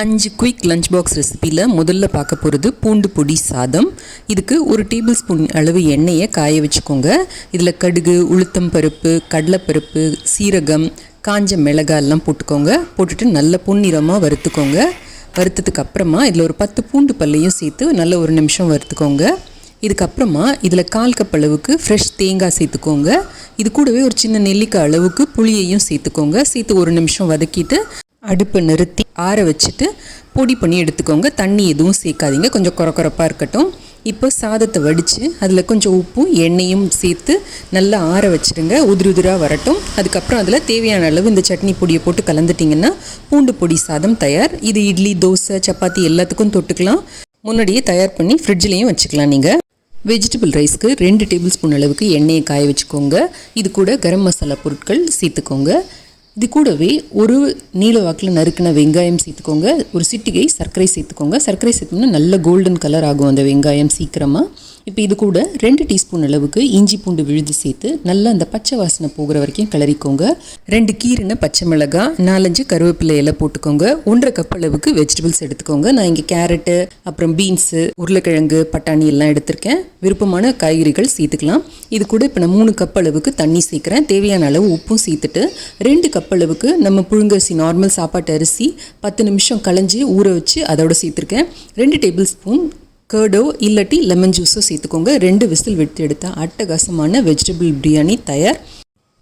அஞ்சு quick lunch box ரெசிப்பியில் முதல்ல பார்க்க போகிறது பூண்டு பொடி சாதம். இதுக்கு ஒரு டேபிள் ஸ்பூன் அளவு எண்ணெயை காய வச்சுக்கோங்க. இதில் கடுகு உளுத்தம் பருப்பு கடலைப்பருப்பு சீரகம் காஞ்ச மிளகாய் எல்லாம் போட்டுக்கோங்க. போட்டுட்டு நல்ல பொன்னிறமாக வறுத்துக்கோங்க. வறுத்ததுக்கு அப்புறமா இதில் ஒரு பத்து பூண்டு பல்லையும் சேர்த்து நல்ல ஒரு நிமிஷம் வறுத்துக்கோங்க. இதுக்கப்புறமா இதில் கால் கப் அளவுக்கு ஃப்ரெஷ் தேங்காய் சேர்த்துக்கோங்க. இது கூடவே ஒரு சின்ன நெல்லிக்காய் அளவுக்கு புளியையும் சேர்த்துக்கோங்க. சேர்த்து ஒரு நிமிஷம் வதக்கிட்டு அடுப்பை நிறுத்தி ஆற வச்சுட்டு பொடி பண்ணி எடுத்துக்கோங்க. தண்ணி எதுவும் சேர்க்காதீங்க. கொஞ்சம் குறக்குறப்பாக இருக்கட்டும். இப்போ சாதத்தை வடித்து அதில் கொஞ்சம் உப்பும் எண்ணெயும் சேர்த்து நல்லா ஆற வச்சுருங்க. உதிரி உதிராக வரட்டும். அதுக்கப்புறம் அதில் தேவையான அளவு இந்த சட்னி பொடியை போட்டு கலந்துட்டிங்கன்னா பூண்டு பொடி சாதம் தயார். இது இட்லி தோசை சப்பாத்தி எல்லாத்துக்கும் தொட்டுக்கலாம். முன்னாடியே தயார் பண்ணி ஃப்ரிட்ஜ்லேயும் வச்சுக்கலாம் நீங்கள் வெஜிடபிள் ரைஸ்க்கு ரெண்டு டேபிள் ஸ்பூன் அளவுக்கு எண்ணெயை காய வச்சுக்கோங்க. இது கூட கரம் மசாலா பொருட்கள் சேர்த்துக்கோங்க. இது கூடவே ஒரு நீல வாக்கில் நறுக்கின வெங்காயம் சேர்த்துக்கோங்க. ஒரு சிட்டிகை சர்க்கரை சேர்த்துக்கோங்க. சர்க்கரை சேர்த்தோம்னா நல்ல கோல்டன் கலர் ஆகும் அந்த வெங்காயம் சீக்கிரமாக இப்போ இது கூட ரெண்டு டீஸ்பூன் அளவுக்கு இஞ்சி பூண்டு விழுது சேர்த்து நல்லா அந்த பச்சை வாசனை போகிற வரைக்கும் கிளறிக்கோங்க. ரெண்டு கீரின பச்சை மிளகாய் நாலஞ்சு கருவேப்பிலை இலை போட்டுக்கோங்க. ஒன்றரை கப் அளவுக்கு வெஜிடபிள்ஸ் எடுத்துக்கோங்க. நான் இங்கே கேரட்டு அப்புறம் பீன்ஸு உருளைக்கிழங்கு பட்டாணி எல்லாம் எடுத்திருக்கேன். விருப்பமான காய்கறிகள் சேர்த்துக்கலாம். இது கூட இப்போ நான் மூணு கப் அளவுக்கு தண்ணி சேர்க்குறேன். தேவையான அளவு உப்பும் சேர்த்துட்டு ரெண்டு கப் அளவுக்கு நம்ம புழுங்கரிசி நார்மல் சாப்பாட்டு அரிசி பத்து நிமிஷம் களைஞ்சி ஊற வச்சு அதோட சேர்த்துருக்கேன். ரெண்டு டேபிள் ஸ்பூன் கேர்டோ இல்லாட்டி லெமன் ஜூஸோ சேர்த்துக்கோங்க. ரெண்டு விசில் விட்டு எடுத்தால் அட்டகாசமான வெஜிடபிள் பிரியாணி தயார்.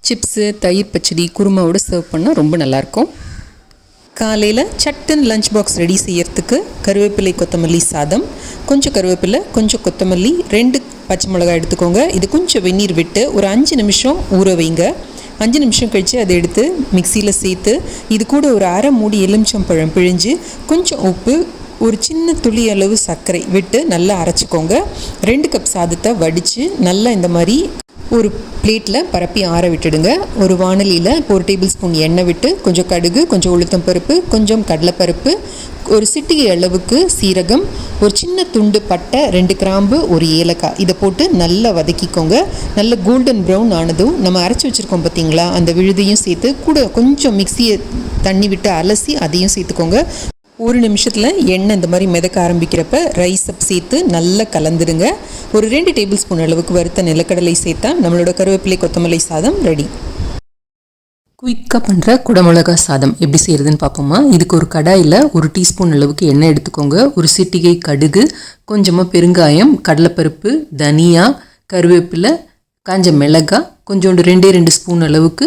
சிப்ஸு தயிர் பச்சடி குருமாவோட சர்வ் பண்ணால் ரொம்ப நல்லாயிருக்கும். காலையில் சட்டன் லஞ்ச் பாக்ஸ் ரெடி செய்யறதுக்கு கருவேப்பிலை கொத்தமல்லி சாதம் கொஞ்சம் கருவேப்பிலை கொஞ்சம் கொத்தமல்லி ரெண்டு பச்சை மிளகாய் எடுத்துக்கோங்க. இது கொஞ்சம் வெந்நீர் விட்டு ஒரு அஞ்சு நிமிஷம் ஊற வைங்க. அஞ்சு நிமிஷம் கழித்து அதை எடுத்து மிக்சியில் சேர்த்து இது கூட ஒரு அரை மூடி எலுமிச்சம்பழம் பிழிஞ்சு கொஞ்சம் உப்பு ஒரு சின்ன துளி அளவு சர்க்கரை விட்டு நல்லா அரைச்சிக்கோங்க. ரெண்டு கப் சாதத்தை வடித்து நல்லா இந்த மாதிரி ஒரு பிளேட்டில் பரப்பி ஆற விட்டுடுங்க. ஒரு வானலியில் ஒரு டேபிள் ஸ்பூன் எண்ணெய் விட்டு கொஞ்சம் கடுகு கொஞ்சம் உளுத்தம் பருப்பு கொஞ்சம் கடலைப்பருப்பு ஒரு சிட்டிகை அளவுக்கு சீரகம் ஒரு சின்ன துண்டு பட்டை ரெண்டு கிராம்பு ஒரு ஏலக்காய். இதை போட்டு நல்லா வதக்கிக்கோங்க. நல்ல கோல்டன் ப்ரௌன் ஆனதும் நம்ம அரைச்சி வச்சுருக்கோம் பார்த்தீங்களா அந்த விழுதையும் சேர்த்து கூட கொஞ்சம் மிக்சியை தண்ணி விட்டு அலசி அதையும் சேர்த்துக்கோங்க. ஒரு நிமிஷத்தில் எண்ணெய் இந்த மாதிரி மிதக்க ஆரம்பிக்கிறப்ப ரைஸை சேர்த்து நல்லா கலந்துடுங்க. ஒரு ரெண்டு டேபிள் ஸ்பூன் அளவுக்கு வறுத்த நிலக்கடலை சேர்த்தா நம்மளோட கருவேப்பிலை கொத்தமல்லி சாதம் ரெடி குயிக்காக பண்ணுற குடமிளகா சாதம் எப்படி செய்கிறதுன்னு பார்ப்போமா? இதுக்கு ஒரு கடாயில் ஒரு டீஸ்பூன் அளவுக்கு எண்ணெய் எடுத்துக்கோங்க. ஒரு சிட்டிகை கடுகு கொஞ்சமாக பெருங்காயம் கடலைப்பருப்பு தனியா கருவேப்பிலை காஞ்ச மிளகாய் கொஞ்சோண்டு ரெண்டே ரெண்டு ஸ்பூன் அளவுக்கு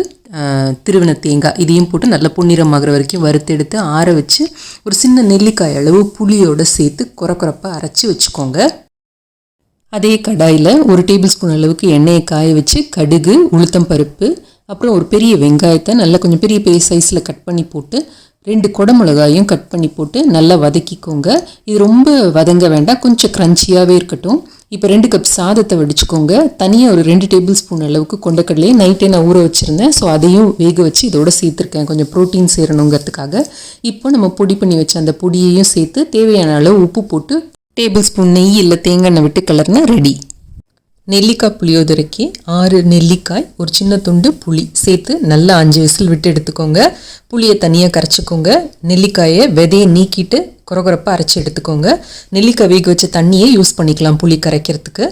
திருவின தேங்காய் இதையும் போட்டு நல்லா பொன்னிறமாகிற வரைக்கும் வறுத்தெடுத்து ஆற வச்சு ஒரு சின்ன நெல்லிக்காய் அளவு புளியோடு சேர்த்து குறக்குறப்பாக அரைச்சி வச்சுக்கோங்க. அதே கடாயில் ஒரு டேபிள் ஸ்பூன் அளவுக்கு எண்ணெயை காய வச்சு கடுகு உளுத்தம் பருப்பு அப்புறம் ஒரு பெரிய வெங்காயத்தை நல்லா கொஞ்சம் பெரிய பெரிய சைஸில் கட் பண்ணி போட்டு ரெண்டு குடமிளகாயும் கட் பண்ணி போட்டு நல்லா வதக்கிக்கோங்க. இது ரொம்ப வதங்க வேண்டாம் கொஞ்சம் க்ரன்ச்சியாகவே இருக்கட்டும். இப்போ ரெண்டு கப் சாதத்தை வடிச்சுக்கோங்க. தனியாக ஒரு ரெண்டு டேபிள் ஸ்பூன் அளவுக்கு கொண்டக்கடலையே நைட்டே நான் ஊற வச்சுருந்தேன். ஸோ அதையும் வேக வச்சு இதோட சேர்த்துருக்கேன். கொஞ்சம் ப்ரோட்டீன் சேரணுங்கிறதுக்காக. இப்போ நம்ம பொடி பண்ணி வச்ச அந்த பொடியையும் சேர்த்து தேவையான அளவு உப்பு போட்டு டேபிள் ஸ்பூன் நெய் இல்லை தேங்காய் எண்ணெய் விட்டு கலர்னா ரெடி நெல்லிக்காய் புளியோதரைக்கு ஆறு நெல்லிக்காய் ஒரு சின்ன துண்டு புளி சேர்த்து நல்லா அஞ்சு விசில் விட்டு எடுத்துக்கோங்க. புளியை தனியாக கரைச்சிக்கோங்க. நெல்லிக்காயை விதையை நீக்கிட்டு குறகுறப்பாக அரைச்சி எடுத்துக்கோங்க. நெல்லிக்காய் வேக வச்ச தண்ணியை யூஸ் பண்ணிக்கலாம் புளி கரைக்கிறதுக்கு.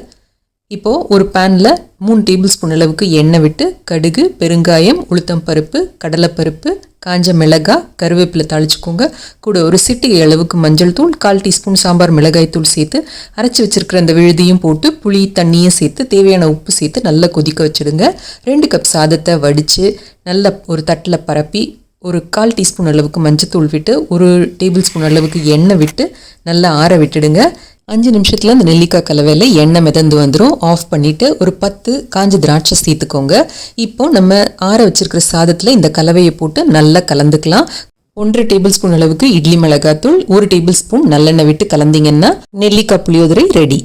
இப்போது ஒரு பேனில் மூணு டேபிள் ஸ்பூன் அளவுக்கு எண்ணெய் விட்டு கடுகு பெருங்காயம் உளுத்தம் பருப்பு கடலைப்பருப்பு காஞ்ச மிளகாய் கருவேப்பிலை தாளிச்சுக்கோங்க. கூட ஒரு சிட்டிகை அளவுக்கு மஞ்சள் தூள் கால் டீஸ்பூன் சாம்பார் மிளகாய் தூள் சேர்த்து அரைச்சி வச்சிருக்கிற அந்த விழுதியும் போட்டு புளி தண்ணியும் சேர்த்து தேவையான உப்பு சேர்த்து நல்லா கொதிக்க வச்சுடுங்க. ரெண்டு கப் சாதத்தை வடித்து நல்ல ஒரு தட்டில் பரப்பி ஒரு கால் டீஸ்பூன் அளவுக்கு மஞ்சத்தூள் விட்டு ஒரு டேபிள் ஸ்பூன் அளவுக்கு எண்ணெய் விட்டு நல்லா ஆற விட்டுடுங்க. அஞ்சு நிமிஷத்தில் அந்த நெல்லிக்காய் கலவையில் எண்ணெய் மிதந்து வந்துடும் ஆஃப் பண்ணிவிட்டு ஒரு பத்து காஞ்ச திராட்சை சேர்த்துக்கோங்க. இப்போ நம்ம ஆற வச்சிருக்கிற சாதத்தில் இந்த கலவையை போட்டு நல்லா கலந்துக்கலாம். ஒன்றரை டேபிள் ஸ்பூன் அளவுக்கு இட்லி மிளகாத்தூள் ஒரு டேபிள் ஸ்பூன் நல்லெண்ணெய் விட்டு கலந்தீங்கன்னா நெல்லிக்காய் புளியோதரை ரெடி.